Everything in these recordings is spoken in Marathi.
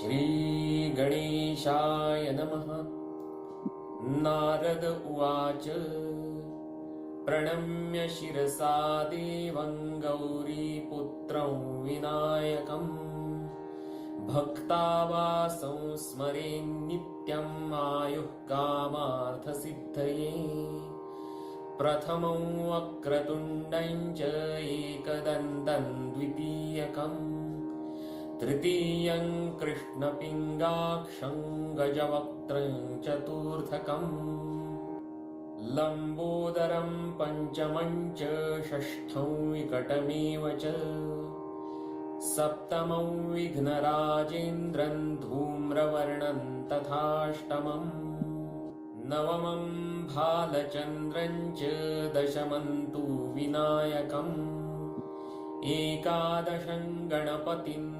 श्रीगणेशाय नमः। नारद उवाच प्रणम्य शिरसा देवं गौरीपुत्रं विनायकम् भक्तावासं स्मरेन्नित्यम् आयुः कामार्थसिद्धये। प्रथमं वक्रतुण्डं च एकदन्तं द्वितीयकम् तृतीयं कृष्णपिङ्गाक्षं गजवक्त्रं चतुर्थकम्। लम्बोदरं पञ्चमं च षष्ठं विकटमेव च। सप्तमं विघ्नराजेन्द्रं धूम्रवर्णं तथाष्टमम्। नवमं भालचन्द्रं च दशमं तु विनायकम्। एकादशं गणपतिं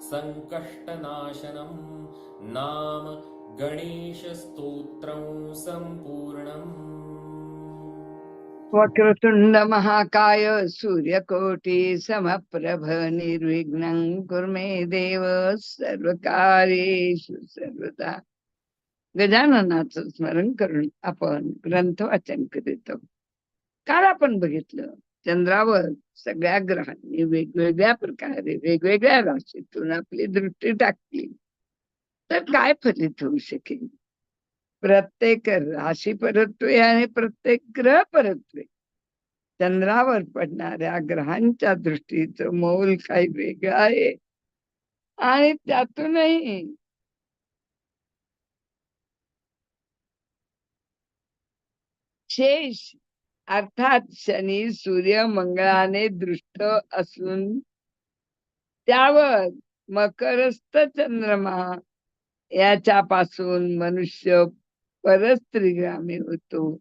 सङ्कष्टनाशनं नाम गणेशस्तोत्रं सम्पूर्णम्। वक्रतुंड महाकाय समप्रभ निर्विघ्नं कुर्मे देव सर्वकार्येषु सर्वदा। गजाननाचं स्मरण करून आपण ग्रंथ वाचन करीत काल आपण बघितलं चंद्रावर सगळ्या ग्रहांनी वेगवेगळ्या प्रकारे वेगवेगळ्या राशीतून आपली दृष्टी टाकली. तर काय फलित होऊ शकेल? प्रत्येक राशी परत्वे आणि प्रत्येक ग्रह परत्वे. चंद्रावर पडणाऱ्या ग्रहांच्या दृष्टीचं मौल काही वेगळं आहे. आणि त्यातूनही शेष अर्थात शनी सूर्य मंगळाने दृष्ट असून त्यावर मकरस्थ चंद्रमा याच्यापासून मनुष्य परस्त्रीग्रामी होतो.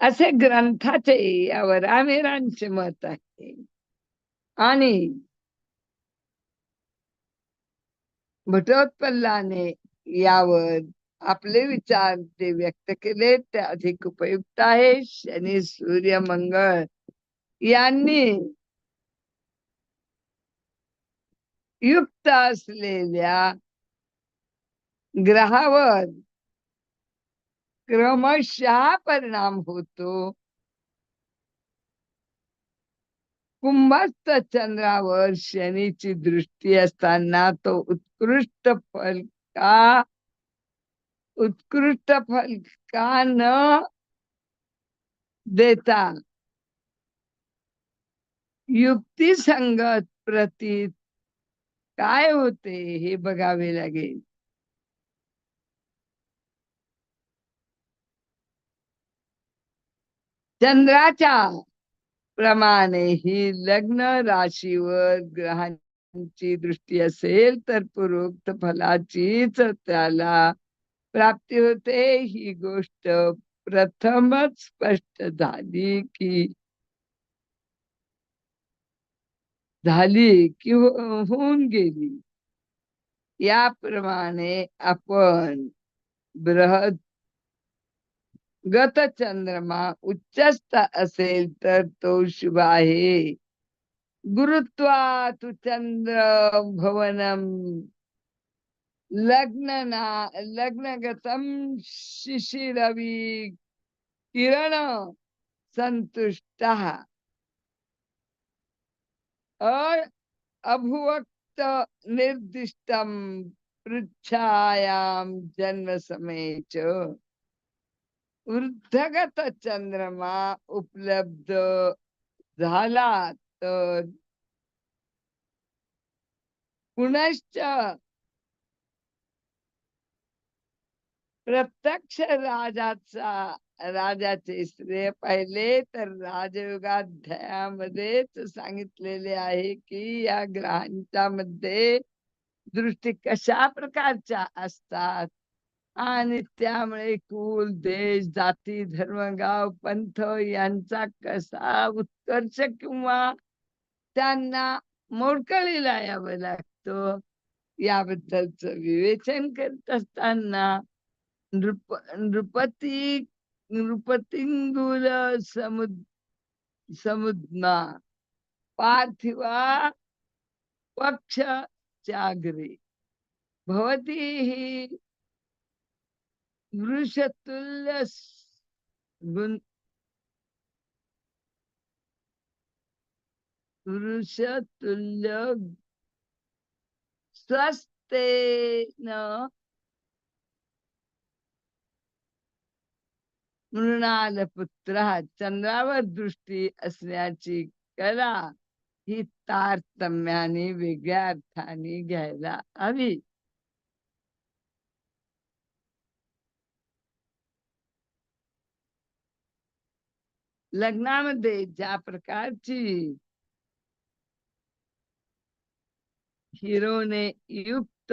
असे ग्रंथाचे यावर आमिरांचे मत आहे. आणि भटोत्पल्लाने यावर आपले विचार ते व्यक्त केले ते अधिक उपयुक्त आहे. शनी सूर्य मंगळ यांनी युक्त असलेल्या ग्रहावर क्रमशः परिणाम होतो. कुंभस्थ चंद्रावर शनीची दृष्टी असताना तो उत्कृष्ट फल का उत्कृष्ट फल का न देता युक्तिसंगत प्रतीत काय होते हे बघावे लागेल. चंद्राच्या प्रमाणे ही लग्न राशीवर ग्रहांची दृष्टी असेल तर पूर्वोक्त फलाचीच त्याला प्राप्ती होते ही गोष्ट प्रथमच स्पष्ट झाली की झाली की हो, होऊन गेली. याप्रमाणे आपण बृहद गत चंद्रमा उच्चस्थ असेल तर तो शुभ आहे. गुरुत्वात चंद्र भवनम लग्न ना लग्नगतम शिशिरवी किरण संतुष्ट अभुवक्त निर्दिष्टम पृच्छायाम जन्म समय च वृद्धगत चंद्रमा उपलब्ध झाला तर पुनश्च प्रत्यक्ष राजाचा राजाचे श्रेय पाहिले तर राजयोगाध्यायामध्येच सांगितलेले आहे की या ग्रहांच्या मध्ये दृष्टी कशा प्रकारच्या असतात? आणि त्यामुळे कुल देश जाती धर्म गाव पंथ यांचा कसा उत्कर्ष किंवा त्यांना मोडकळीला यावं लागतं? याबद्दलच विवेचन करत असताना नृप नृपती नृपतिंगुल समुद समुद्मा पार्थिवा पक्ष चागरी भवती ही वृषतुल्य गुण वृषतुल्य स्वस्तेन मृणाल पुत्र चंद्रावर दृष्टी असण्याची कला ही तारतम्याने वेगळ्या अर्थाने घ्यायला हवी. लग्नामध्ये ज्या प्रकारची हिरोने युक्त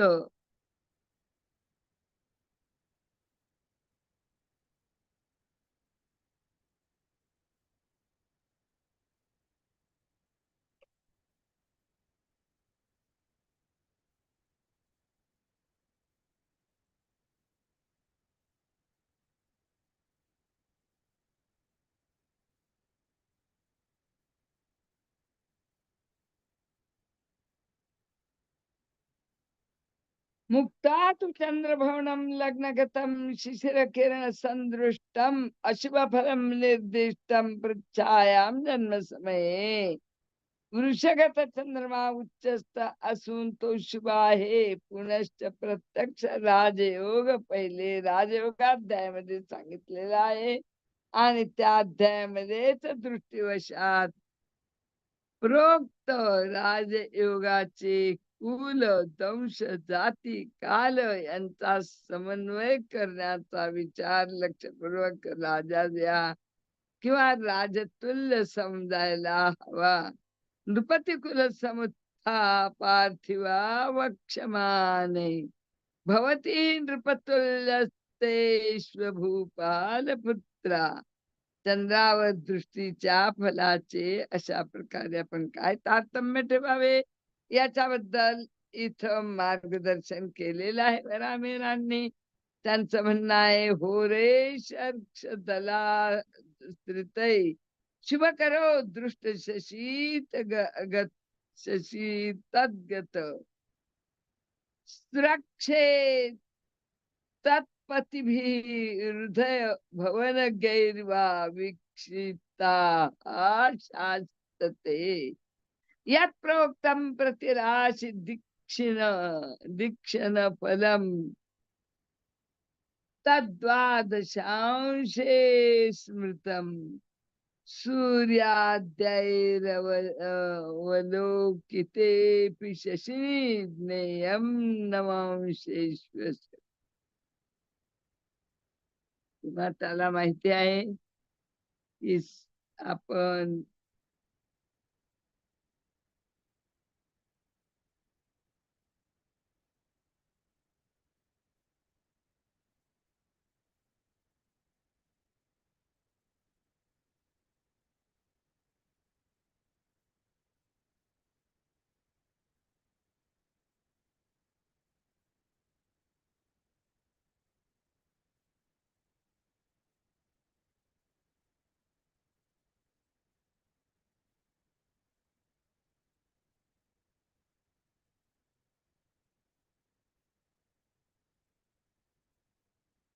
मुक्ता तु चंद्रभवनम लग्नगतम शिशिर किरण संदृष्टम अशुभ फलम निर्दिष्टम पृच्छायाम जन्म समये वृषगत चंद्रमा उच्चस्त असून तो शुभ आहे पुनश्च प्रत्यक्ष राजयोग पहिले राजयोगाध्यायामध्ये सांगितलेला आहे आणि त्या अध्यायामध्येच दृष्टीवशात प्रोक्त राजयोगाचे कुल दंश जाती काल यांचा समन्वय करण्याचा विचार लक्षपूर्वक राजा द्या किंवा राजतुल्य समजायला हवा. नृपती कुल समुत्था पार्थिवा वक्षमाने. भवती नृपतुल्यस्तेश्वभूपाल पुत्रा. चंद्रावर दृष्टीच्या फलाचे अशा प्रकारे आपण काय तारतम्य ठेवावे? याच्याबद्दल इथं मार्गदर्शन केलेलं आहे रामेरांनी. त्यांचं म्हणणं आहे हो रे दला स्त्रितय शुभ करो दृष्ट शशीत गत शशी तद्गत सुरक्षे तत्पतिभी हृदय भवन गैरवा वीक्षिता शास्त्रते यात प्रोक्तम प्रतिराश दीक्षिण दीक्षण फलम तद्वादशांशे स्मृतम। सूर्याद्यैरवलोकिते शशिनी ज्ञेयम नवांशेश्वर पुन्हा त्याला माहिती आहे की आपण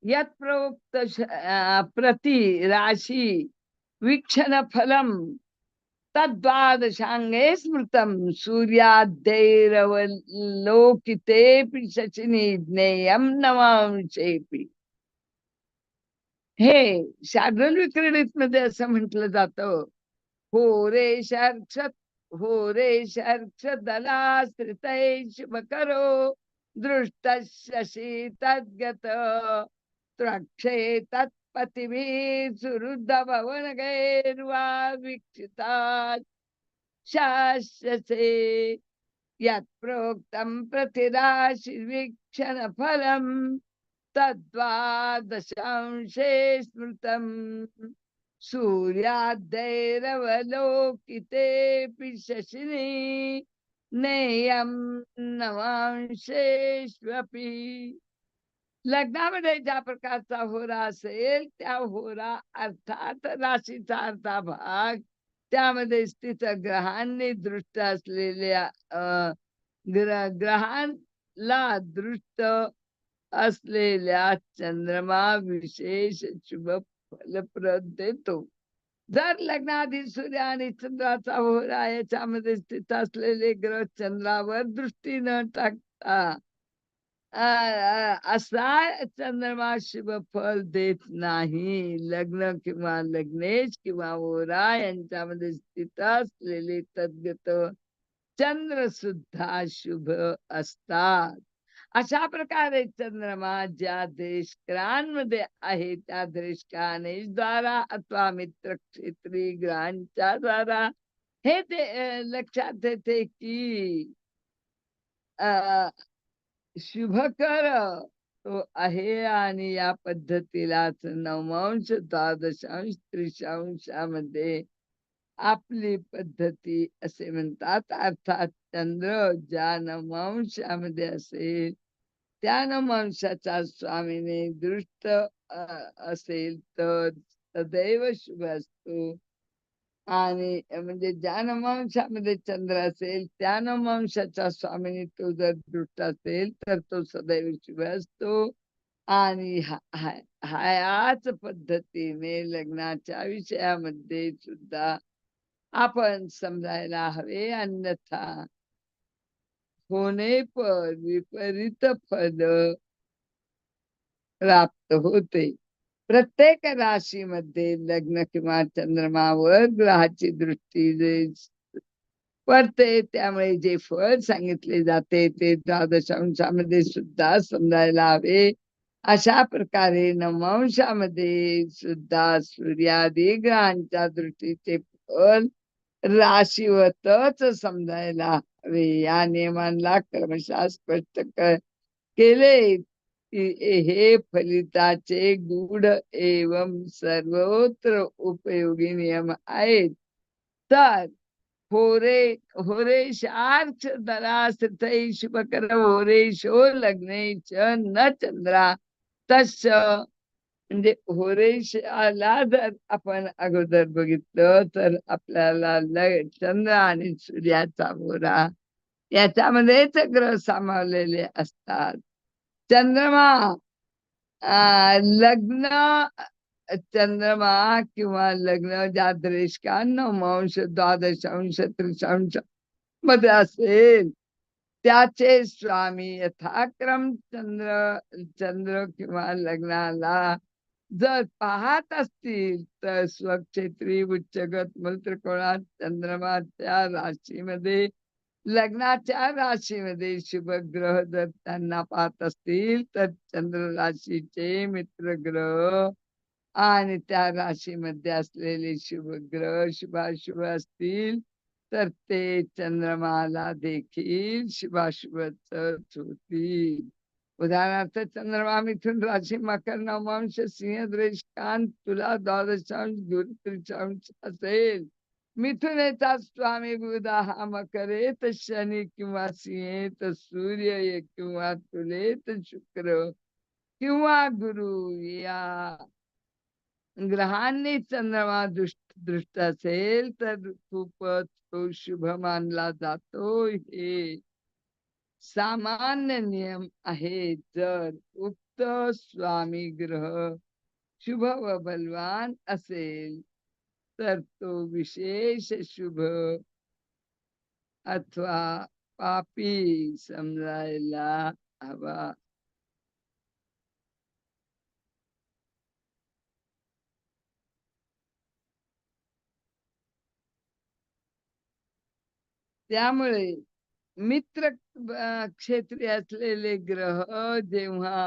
यत प्रोक्त श- प्रति राशी वीक्षण फलम तद्वादशांगे स्मृतम सूर्यादैरवलोकिते शशिनी ज्ञेयम नवांशेपी हे शार्दूल विक्रणित मध्ये असं म्हटलं जात हो रे शर्क्ष हो रे शर्क्ष दलाश्रितै शुभकरो दृष्ट शशी तद्गत। द्राक्षे तत्पतिभिः सुरुद्ध भवन वीक्षिता शास्यसे यत् प्रोक्तं तद्वादशांशे स्मृतम्। सूर्यादैरवलोकितेऽपि शशिनी नेयं नवांशेष्वपि। लग्नामध्ये ज्या प्रकारचा होरा असेल त्या होरा अर्थात राशीचा अर्धा भाग त्यामध्ये स्थित ग्रहांनी दृष्ट असलेल्या अं, ग्रह ग्रहांला दृष्ट असलेल्या चंद्रमा विशेष शुभ फलप्रद देतो जर लग्नाआधी सूर्य आणि चंद्राचा होरा याच्यामध्ये स्थित असलेले ग्रह चंद्रावर दृष्टी न टाकता असा चंद्रमा शुभ फल देत नाही. लग्न किंवा लग्नेश किंवा ओरा यांच्यामध्ये स्थित असलेले तद्गत चंद्र सुद्धा शुभ असतात. अशा प्रकारे चंद्रमा ज्या देशकांमध्ये आहे त्या द्वारा अथवा मित्र क्षेत्री ग्रहांच्या द्वारा. हे ते लक्षात येते की शुभकर तो आहे आणि या पद्धतीलाच नवमांश द्वादशांश त्रिशांशामध्ये आपली पद्धती असे म्हणतात. अर्थात चंद्र ज्या नवमांशामध्ये असेल त्या नवमांशाचा स्वामीने दृष्ट असेल तर सदैव शुभ असतो. आणि म्हणजे ज्या नमांशामध्ये चंद्र असेल त्या नमांशाच्या स्वामीने तो जर दृष्ट असेल तर तो सदैव शिव असतो. आणि हा- ह्याच पद्धतीने लग्नाच्या विषयामध्ये सुद्धा आपण समजायला हवे. अन्यथा होणे पर विपरीत फल प्राप्त होते. प्रत्येक राशीमध्ये लग्न किंवा चंद्रमावर ग्रहाची दृष्टी जे पडते त्यामुळे जे फळ सांगितले जाते ते द्वादशांशामध्ये सुद्धा समजायला हवे. अशा प्रकारे नवमांशामध्ये सुद्धा सूर्यादी ग्रहांच्या दृष्टीचे फळ राशीवतच समजायला हवे. या नियमांना क्रमशः स्पष्ट केले हे फलिताचे गूढ एवं सर्वत्र उपयोगी नियम आहेत. तर होरे होरेशार्थ दरास्थितै शुभकर होरेशो लग्ने च न चंद्रा. तस म्हणजे होरेशाला जर आपण अगोदर बघितलं तर आपल्याला चंद्र आणि सूर्याचा होरा याच्यामध्येच ग्रह सामावलेले असतात. चंद्रमा. अं, लग्न चंद्रमा किंवा लग्न ज्या दृष्का नवमांश द्वादशांश त्रिशांशमध्ये असेल. त्याचे स्वामी यथाक्रम चंद्र चंद्र किंवा लग्नाला जर पाहत असतील तर स्वक्षेत्री उच्चगत मूलत्रिकोणात चंद्रमाच्या राशीमध्ये लग्नाच्या राशीमध्ये शुभ ग्रह जर त्यांना पाहत असतील तर चंद्र राशीचे मित्र ग्रह आणि त्या राशीमध्ये असलेले शुभ ग्रह शुभाशुभ असतील तर ते चंद्रमाला देखील शुभाशुभच होतील. उदाहरणार्थ चंद्रमा मिथुन राशी मकर नवमांश सिंह कांत तुला द्वादशांश गुरु त्रिशांश असेल. मिथुनेचा स्वामी बुधा हा मकरे तर शनी किंवा सिंह तर सूर्य किंवा तुले तर शुक्र किंवा गुरु या ग्रहांनी चंद्रमा दृष्ट दृष्ट असेल तर खूपच तो शुभ मानला जातो हे सामान्य नियम आहे जर उक्त स्वामी ग्रह शुभ व बलवान असेल तर तो विशेष शुभ अथवा पापी समजायला हवा त्यामुळे मित्र क्षेत्री असलेले ग्रह जेव्हा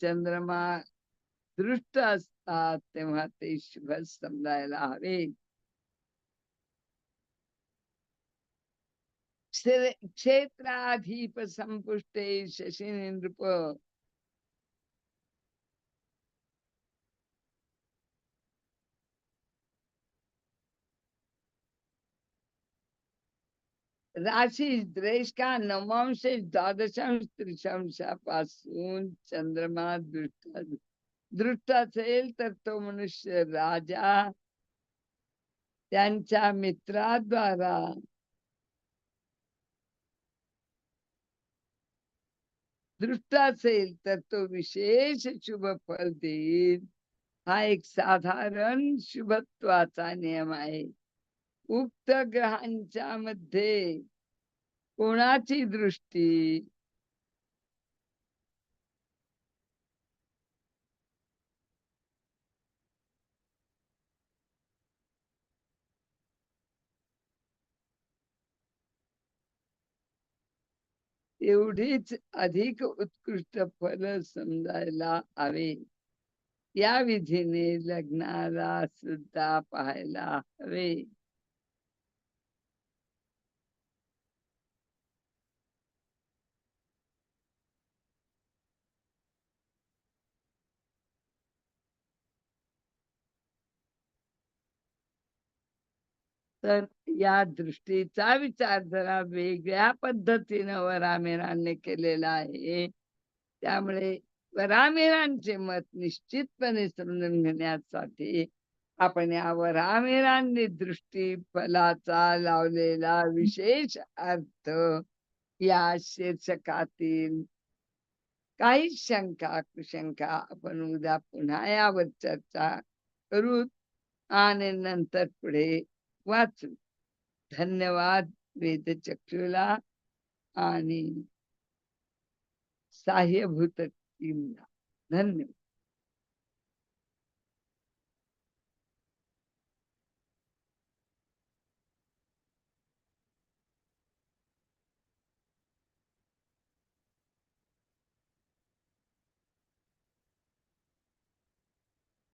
चंद्रमा दृष्ट असतात तेव्हा ते शुभ समजायला हवे क्षेत्राधीप संपुष्टे शशी नृप। राशी द्रेष्का नवमांश द्वादशांश त्रिशांशापासून चंद्रमा दृष्ट। दृष्ट असेल तर तो मनुष्य राजा. त्यांच्या मित्राद्वारा. दृष्ट असेल तर तो विशेष शुभ फल देईल. हा एक साधारण शुभत्वाचा नियम आहे. उक्त ग्रहांच्या मध्ये कोणाची दृष्टी एवढीच अधिक उत्कृष्ट फल समजायला हवे. या विधीने लग्नाला सुद्धा पाहायला हवे. तर या दृष्टीचा विचार जरा वेगळ्या पद्धतीनं वरामेरांनी केलेला आहे. त्यामुळे वरामेरांचे मत निश्चितपणे समजून घेण्यासाठी आपण या वरामेरांनी दृष्टी फलाचा लावलेला विशेष अर्थ या शीर्षकातील काही शंका कुशंका आपण उद्या पुन्हा यावर चर्चा करू आणि नंतर पुढे वाचू. धन्यवाद वेदचक्षुला आणि साह्यभूत टीमला धन्यवाद.